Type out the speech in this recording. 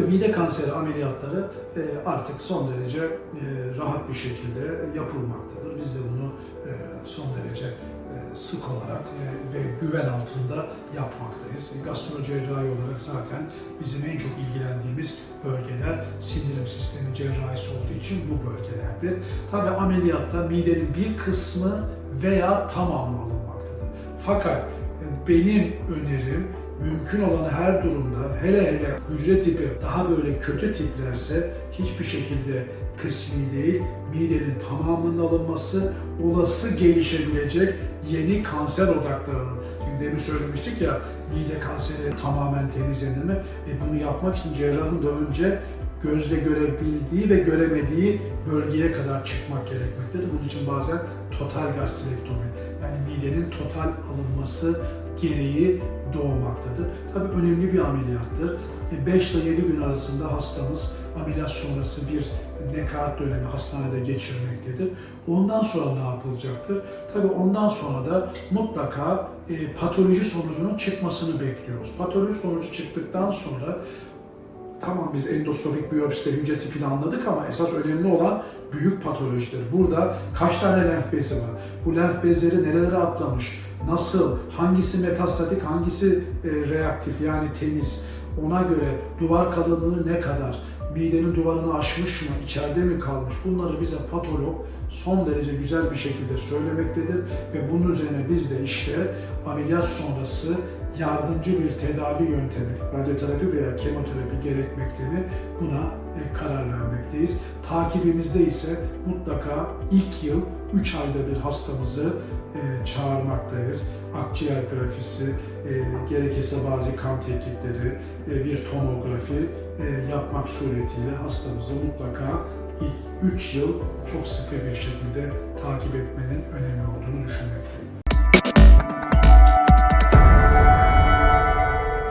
Tabii mide kanseri ameliyatları e, artık son derece e, rahat bir şekilde yapılmaktadır. Biz de bunu e, son derece sık olarak ve güven altında yapmaktayız. Gastrocerrahi olarak zaten bizim en çok ilgilendiğimiz bölgeler sindirim sistemi cerrahisi olduğu için bu bölgelerdir. Tabii ameliyatta midenin bir kısmı veya tamamı alınmaktadır. Fakat benim önerim mümkün olan her durumda hele hele hücre tipi daha böyle kötü tiplerse hiçbir şekilde kısmi değil midenin tamamının alınması olası gelişebilecek yeni kanser odaklarının demin söylemiştik ya mide kanseri tamamen temizlenir mi? E bunu yapmak için cerrahın da önce gözle görebildiği ve göremediği bölgeye kadar çıkmak gerekmektedir. Bunun için bazen total gastrektomi yani midenin total alınması gereği doğmaktadır. Tabii önemli bir ameliyattır. 5 ile 7 gün arasında hastamız ameliyat sonrası bir nekaat dönemi hastanede geçirmektedir. Ondan sonra ne yapılacaktır? Tabii ondan sonra da mutlaka e, patoloji sonucunun çıkmasını bekliyoruz. Patoloji sonucu çıktıktan sonra tamam biz endoskopik biyopside hücre tipini anladık ama esas önemli olan büyük patolojidir. Burada kaç tane lenf bezi var? Bu lenf bezleri nerelere atlamış? Nasıl? Hangisi metastatik, hangisi e, reaktif yani temiz? Ona göre duvar kalınlığı ne kadar? Midenin duvarını aşmış mı? içeride mi kalmış? Bunları bize patolog son derece güzel bir şekilde söylemektedir ve bunun üzerine biz de işte ameliyat sonrası yardımcı bir tedavi yöntemi, radyoterapi veya kemoterapi gerekmekteğini buna e, karar vermekteyiz. Takibimizde ise mutlaka ilk yıl 3 ayda bir hastamızı e, çağırmaktayız. Akciğer grafisi, e, gerekirse bazı kan tetkikleri, bir tomografi yapmak suretiyle hastamızı mutlaka ilk 3 yıl çok sıkı bir şekilde takip etmenin önemli olduğunu düşünmekteyim.